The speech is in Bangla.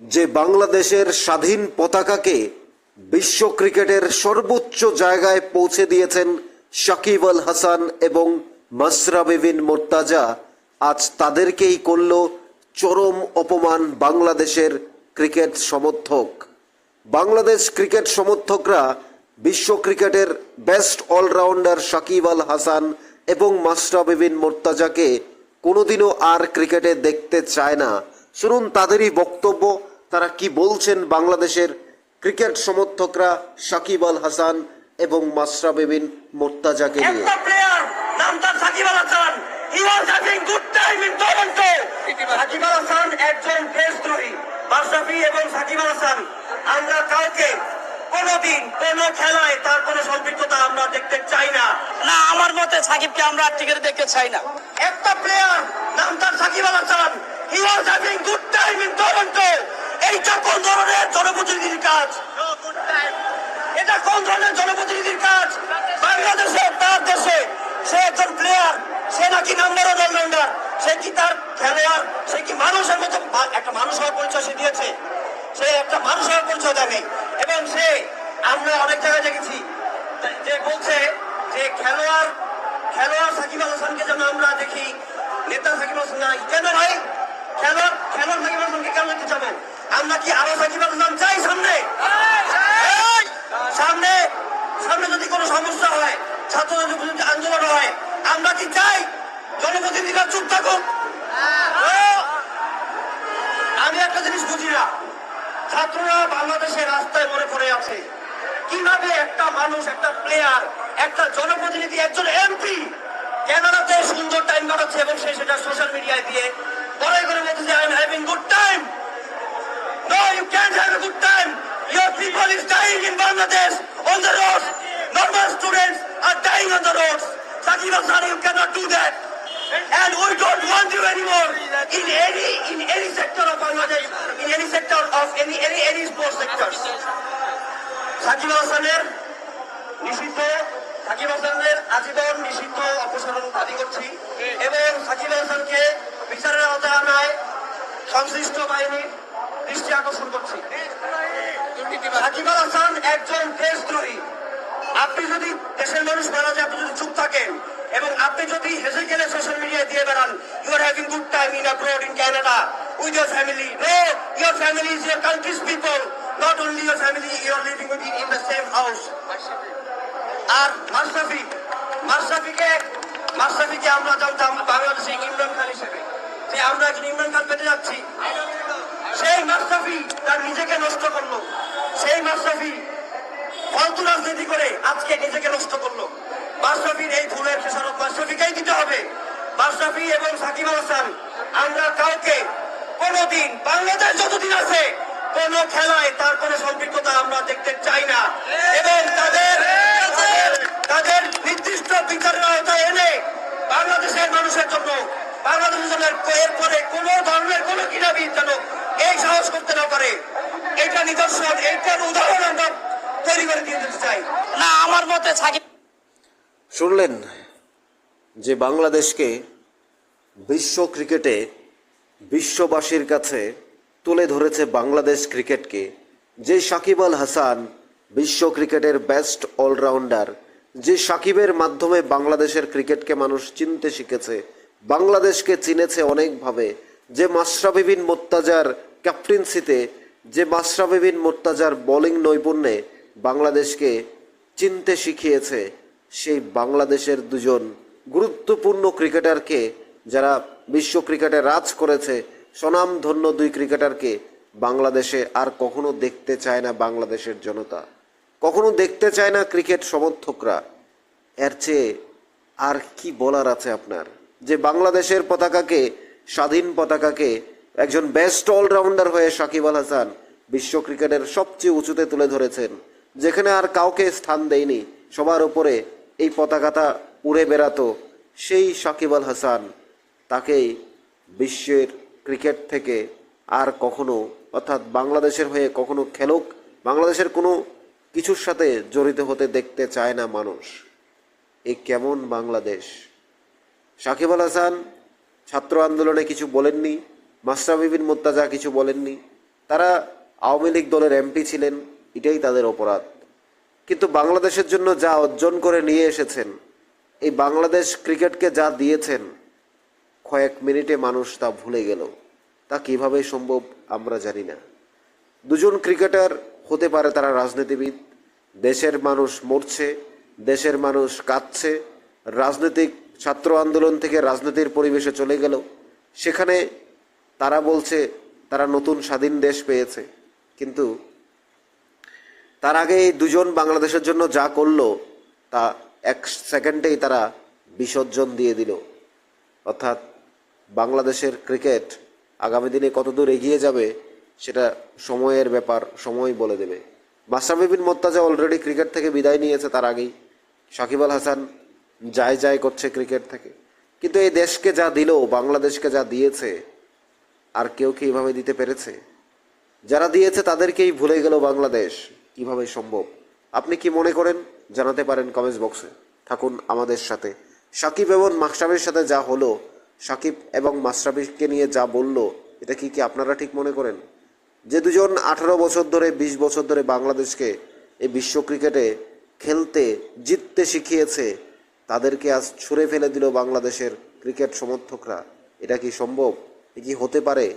যে বাংলাদেশের স্বাধীন পতাকাকে বিশ্ব ক্রিকেটের সর্বোচ্চ জায়গায় পৌঁছে দিয়েছেন সাকিব আল হাসান এবং মাসরাবে বিন মোর্তাজা, আজ তাদেরকেই করল চরম অপমান বাংলাদেশের ক্রিকেট সমর্থক। বাংলাদেশ ক্রিকেট সমর্থকরা বিশ্ব ক্রিকেটের বেস্ট অলরাউন্ডার সাকিব আল হাসান এবং মাসরাবে বিন মোর্তাজাকে কোনোদিনও আর ক্রিকেটে দেখতে চায় না। শুনুন তাদেরই বক্তব্য তারা কি বলছেন বাংলাদেশের ক্রিকেট সমর্থকরা সাকিব আল হাসান এবং মাসরাবে বিন মোর্তাজাকে নিয়ে। একটা প্লেয়ার নাম তার Shakib Al Hasan. He was having good time in Toronto Shakib Al Hasan একজন দেশদ্রোহী মাশরাফি এবং সাকিব আল হাসান। আমরা কাউকে কোনোদিন কোনো খেলায় তার কোনো সম্পৃক্ততা আমরা দেখতে চাই না। না আমার মতে সাকিবকে আমরা টিকেট দেখতে চাই না। একটা প্লেয়ার নাম তার Shakib Al Hasan. He was having good time in Toronto এইটা কোন ধরনের জনপ্রতিনিধির কাজ। এটা কোন ধরনের জনপ্রতিনিধির কাজ? বাংলাদেশে, তার দেশে। সে একজন প্লেয়ার সে নাকি নাম্বার ওয়ান অলরাউন্ডার সে কি তার খেলোয়াড়? সে কি মানুষের মতো একটা মানুষ হওয়ার পরিচয় সে দিয়েছে? সে একটা মানুষ হওয়ার পরিচয় দেয়নি এবং সে, আমরা অনেক জায়গায় দেখেছি, যে বলছে যে খেলোয়াড় খেলোয়াড় সাকিব আল হাসানকে যেন আমরা দেখি নেতা সাকিব আল হাসান নাই। কেন ভাই খেলোয়াড় খেলোয়াড় সাকিব আল হাসানকে কেন দেখতে যাব আমরা কি আরও সাকিব আল চাই সামনে? সামনে সামনে যদি কোনো সমস্যা হয় যদি আন্দোলন হয়, আমরা কি চাই? জনপ্রতিনিধিরা চুপ থাকুক। আমি একটা জিনিস বুঝি না। ছাত্ররা বাংলাদেশের রাস্তায় মরে পড়ে আছে। কীভাবে একটা মানুষ, একটা প্লেয়ার একটা জনপ্রতিনিধি, একজন এমপি ক্যানাডাতে সুন্দর টাইম কাটাচ্ছে এবং সে সেটা সোশ্যাল মিডিয়ায় দিয়ে বড়াই করে বলতেছে I am having good time No, you can't have a good time. Your people is dying in Bangladesh on the roads. Normal students are dying on the roads. Sakib Hasan, you cannot do that. And we don't want you anymore in any in any sector of Bangladesh, in any sector of any any any sports sector. Shakib হাসানের নিষিদ্ধ সাকিব হাসানের আজীবন নিষিদ্ধ অপসারণ দাবি করছি এবং সাকিব হাসানকে বিচারের আওতায় আনায় সংশ্লিষ্ট বাহিনীর দৃষ্টি আকর্ষণ করছি। আল হাসান একজন দেশদ্রোহী আপনি যদি দেশের মানুষ মারা যায় আপনি যদি চুপ থাকেন এবং আপনি যদি হেসে গেলে সোশ্যাল মিডিয়ায় দিয়ে বেড়ান you are having good time in abroad in Canada with your family no your family is your country's people not only your family you are living with in the same house আর মাশরাফি মাশরাফিকে মাশরাফিকে আমরা জানতাম বাংলাদেশে ইমরান খান হিসেবে। যে আমরা এখন ইমরান খান পেতে যাচ্ছি। সেই মাশরাফি তার নিজেকে নষ্ট করল। সেই মাশরাফি ফালতু রাজনীতি করে আজকে নিজেকে নষ্ট করল। মাশরাফির এই ভুলের খেসারত মাশরাফিকেই দিতে হবে। মাশরাফি এবং সাকিব হাসান, আমরা কাউকে কোনোদিন, বাংলাদেশ যতদিন আছে, কোন খেলায় তার কোনো সম্পৃক্ততা আমরা দেখতে চাই না। এবং তাদের, তাদের- নির্দিষ্ট বিচারের আওতায় এনে বাংলাদেশের মানুষের জন্য, বাংলাদেশের জন্য এরপরে কোনো ধরনের কোনো ক্রীড়াবিদ যেন এই সাহস করতে না পারে এটা নিদর্শন এইটার উদাহরণ আমরা তৈরি করে দিয়ে দিতে চাই না আমার মতে সাকিব শুনলেন যে বাংলাদেশকে বিশ্ব ক্রিকেটে বিশ্ববাসীর কাছে তুলে ধরেছে বাংলাদেশ ক্রিকেটকে, যে সাকিব আল হাসান বিশ্ব ক্রিকেটের বেস্ট অলরাউন্ডার যে সাকিবের মাধ্যমে বাংলাদেশের ক্রিকেটকে মানুষ চিনতে শিখেছে, বাংলাদেশকে চিনেছে অনেকভাবে, যে মাশরাফি বিন মোত্তাজার ক্যাপ্টেন্সিতে যে মাশরাফি বিন মোত্তাজার বোলিং নৈপুণ্যে বাংলাদেশকে চিনতে শিখিয়েছে সেই বাংলাদেশের দুজন গুরুত্বপূর্ণ ক্রিকেটারকে যারা বিশ্ব ক্রিকেটে রাজ করেছে স্বনামধন্য দুই ক্রিকেটারকে বাংলাদেশে আর কখনো দেখতে চায় না বাংলাদেশের জনতা। কখনো দেখতে চায় না ক্রিকেট সমর্থকরা। এর চেয়ে আর কি বলার আছে আপনার? যে বাংলাদেশের পতাকাকে, স্বাধীন পতাকাকে একজন বেস্ট অলরাউন্ডার হয়ে সাকিব আল হাসান বিশ্ব ক্রিকেটের সবচেয়ে উঁচুতে তুলে ধরেছেন, যেখানে আর কাউকে স্থান দেয়নি, সবার উপরে এই পতাকাটা উড়ে বেড়াতো সেই সাকিব আল হাসান। তাকেই বিশ্বের ক্রিকেট থেকে আর কখনো, অর্থাৎ বাংলাদেশের হয়ে কখনো খেলুক, বাংলাদেশের কোনো কিছুর সাথে জড়িত হতে দেখতে চায় না মানুষ। এ কেমন বাংলাদেশ? সাকিব আল হাসান ছাত্র আন্দোলনে কিছু বলেননি মাস্টার বিবিন মোত্তাজা কিছু বলেননি। তারা আওয়ামী লীগ দলের এমপি ছিলেন, এটাই তাদের অপরাধ। কিন্তু বাংলাদেশের জন্য যা অর্জন করে নিয়ে এসেছেন, এই বাংলাদেশ ক্রিকেটকে যা দিয়েছেন, কয়েক মিনিটে মানুষ তা ভুলে গেল। তা কীভাবে সম্ভব আমরা জানি না। দুজন ক্রিকেটার হতে পারে তারা রাজনীতিবিদ, দেশের মানুষ মরছে, দেশের মানুষ কাঁদছে, রাজনৈতিক ছাত্র আন্দোলন থেকে রাজনীতির পরিবেশে চলে গেল। সেখানে তারা বলছে, তারা নতুন স্বাধীন দেশ পেয়েছে। কিন্তু তার আগে এই দুজন বাংলাদেশের জন্য যা করল, তা এক সেকেন্ডেই তারা বিসর্জন দিয়ে দিল। অর্থাৎ বাংলাদেশের ক্রিকেট আগামী দিনে কতদূর এগিয়ে যাবে, সেটা সময়ের ব্যাপার সময় বলে দেবে। মাশরাফি বিন মোত্তাজা অলরেডি ক্রিকেট থেকে বিদায় নিয়েছে তার আগেই। সাকিব আল হাসান যায় যায় করছে ক্রিকেট থেকে। কিন্তু এই দেশকে যা দিল, বাংলাদেশকে যা দিয়েছে, আর কেউ কি এভাবে দিতে পেরেছে? যারা দিয়েছে তাদেরকেই ভুলে গেল বাংলাদেশ। কীভাবে সম্ভব? আপনি কি মনে করেন? জানাতে পারেন কমেন্টস বক্সে থাকুন আমাদের সাথে। সাকিব এবং মাশরাফির সাথে যা হলো, সাকিব এবং মাশরাফিকে নিয়ে যা বলল, এটা কি কি আপনারা ঠিক মনে করেন? যে দুজন আঠারো বছর ধরে, বিশ বছর ধরে বাংলাদেশকে এই বিশ্ব ক্রিকেটে খেলতে, জিততে শিখিয়েছে, তাদেরকে আজ ছুঁড়ে ফেলে দিল বাংলাদেশের ক্রিকেট সমর্থকরা। এটা কি সম্ভব? এ কি হতে পারে?